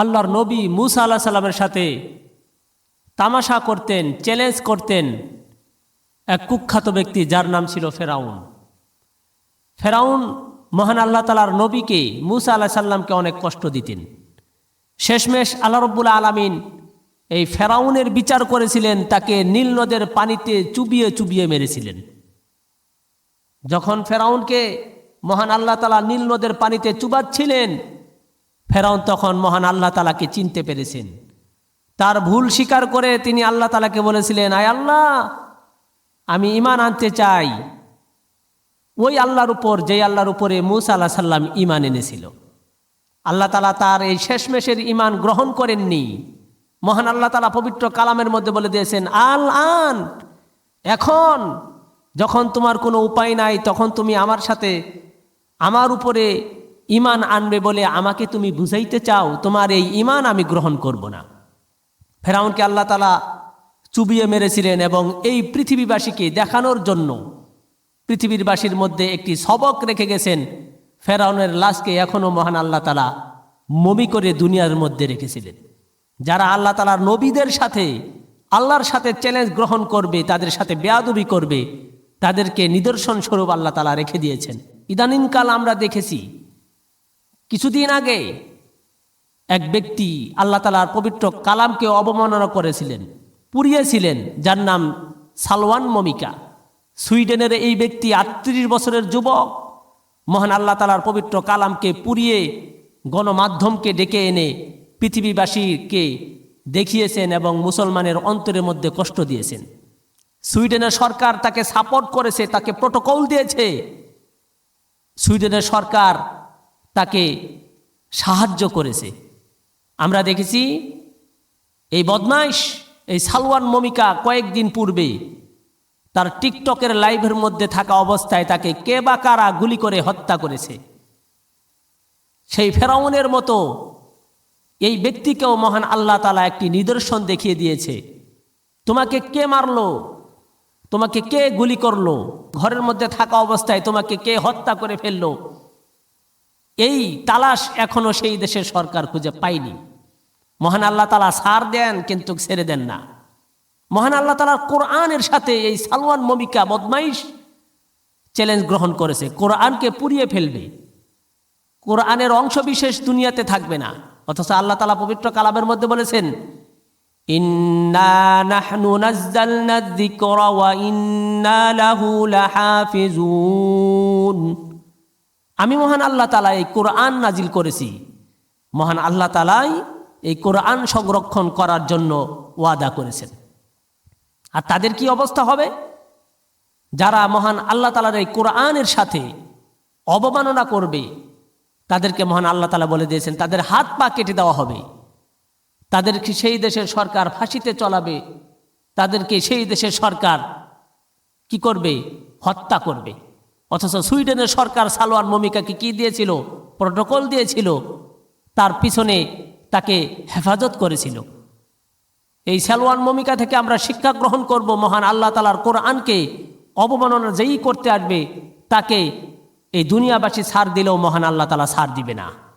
আল্লাহর নবী মুসা আল্লাহ সাল্লামের সাথে তামাশা করতেন চ্যালেঞ্জ করতেন এক কুখ্যাত ব্যক্তি যার নাম ছিল ফেরাউন। ফেরাউন মহান আল্লাহ তালার নবীকে মুসা আল্লাহ সাল্লামকে অনেক কষ্ট দিতেন। শেষমেশ আল্লাহ রব্বুল আলমিন এই ফেরাউনের বিচার করেছিলেন, তাকে নীল নদের পানিতে চুবিয়ে চুবিয়ে মেরেছিলেন। যখন ফেরাউনকে মহান আল্লাহ তালা নীল নদের পানিতে চুবাচ্ছিলেন ফেরাউন তখন মহান আল্লাহ তালাকে চিনতে পেরেছেন। তার ভুল স্বীকার করে তিনি আল্লাহ তালাকে বলেছিলেন, আয় আল্লাহ, আমি ইমান আনতে চাই। ওই আল্লাহর উপর, যেই আল্লাহর উপরে মুসা আল্লাহ সাল্লাম ইমান এনেছিল। আল্লাহ তালা তার এই শেষমেশের ইমান গ্রহণ করেননি। মহান আল্লাহ তালা পবিত্র কালামের মধ্যে বলে দিয়েছেন, আল আন, এখন যখন তোমার কোনো উপায় নাই, তখন তুমি আমার সাথে, আমার উপরে ইমান আনবে বলে আমাকে তুমি বুঝাইতে চাও, তোমার এই ইমান আমি গ্রহণ করব না। ফেরাউনকে আল্লাহ তালা চুবিয়ে মেরেছিলেন এবং এই পৃথিবীবাসীকে দেখানোর জন্য পৃথিবীরবাসীর মধ্যে একটি সবক রেখে গেছেন। ফেরাউনের লাশকে এখনও মহান আল্লাহ তালা মমি করে দুনিয়ার মধ্যে রেখেছিলেন। যারা আল্লাহ তালার নবীদের সাথে, আল্লাহর সাথে চ্যালেঞ্জ গ্রহণ করবে, তাদের সাথে বেয়াদবি করবে, তাদেরকে নিদর্শন স্বরূপ আল্লাহ তালা রেখে দিয়েছেন। ইদানিংকাল আমরা দেখেছি কিছুদিন আগে এক ব্যক্তি আল্লাহ তালার পবিত্র কালামকে অবমাননা করেছিলেন, পুড়িয়েছিলেন, যার নাম সালওয়ান মমিকা। সুইডেনের এই ব্যক্তি আটত্রিশ বছরের যুবক, মহান আল্লাহ তালার পবিত্র কালামকে পুড়িয়ে গণমাধ্যমকে ডেকে এনে পৃথিবীবাসীকে দেখিয়েছেন এবং মুসলমানের অন্তরের মধ্যে কষ্ট দিয়েছেন। সুইডেনের সরকার তাকে সাপোর্ট করেছে, তাকে প্রোটোকল দিয়েছে। সুইডেনের সরকার তাকে সাহায্য করেছে। আমরা দেখেছি এই বদমাইশ, এই সালওয়ান মমিকা কয়েকদিন পূর্বে তার টিকটকের লাইভের মধ্যে থাকা অবস্থায় তাকে কে বা কারা গুলি করে হত্যা করেছে। সেই ফেরাউনের মতো এই ব্যক্তিকেও মহান আল্লাহ তালা একটি নিদর্শন দেখিয়ে দিয়েছে। তোমাকে কে মারলো? তোমাকে কে গুলি করল? ঘরের মধ্যে থাকা অবস্থায় তোমাকে কে হত্যা করে ফেলল? এই তালাশ এখনও সেই দেশের সরকার খুঁজে পায়নি। মহান আল্লাহ তালা সার দেন, কিন্তু ছেড়ে দেন না। মহান আল্লাহ তালার কোরআনের সাথে এই সালওয়ান মমিকা বদমাইশ চ্যালেঞ্জ গ্রহণ করেছে। কোরআনকে পুড়িয়ে ফেলবে। কোরআনের অংশ বিশেষ দুনিয়াতে থাকবে না। অথচ আল্লাহ তালা পবিত্র কালামের মধ্যে বলেছেন, ইন্না আমি মহান আল্লাহ তালা এই কোরআন নাজিল করেছি। মহান আল্লাহ তালাই এই কোরআন সংরক্ষণ করার জন্য ওয়াদা করেছেন। আর তাদের কি অবস্থা হবে? যারা মহান আল্লাহ তালার এই কোরআনের সাথে অবমাননা করবে, তাদেরকে মহান আল্লাহ তালা বলে দিয়েছেন, তাদের হাত পা কেটে দেওয়া হবে। তাদেরকে সেই দেশের সরকার ফাঁসিতে চলাবে, তাদেরকে সেই দেশের সরকার কি করবে? হত্যা করবে। অথচ সুইডেনের সরকার সালোয়ার মমিকাকে কি দিয়েছিল? প্রোটোকল দিয়েছিল। তার পিছনে তাকে হেফাজত করেছিল। এই সালোয়ান মমিকা থেকে আমরা শিক্ষা গ্রহণ করব মহান আল্লাহ তালার কোরআনকে। অবমাননা যেই করতে আসবে, তাকে এই দুনিয়াবাসী সার দিলেও মহান আল্লাহ তালা ছাড় দিবে না।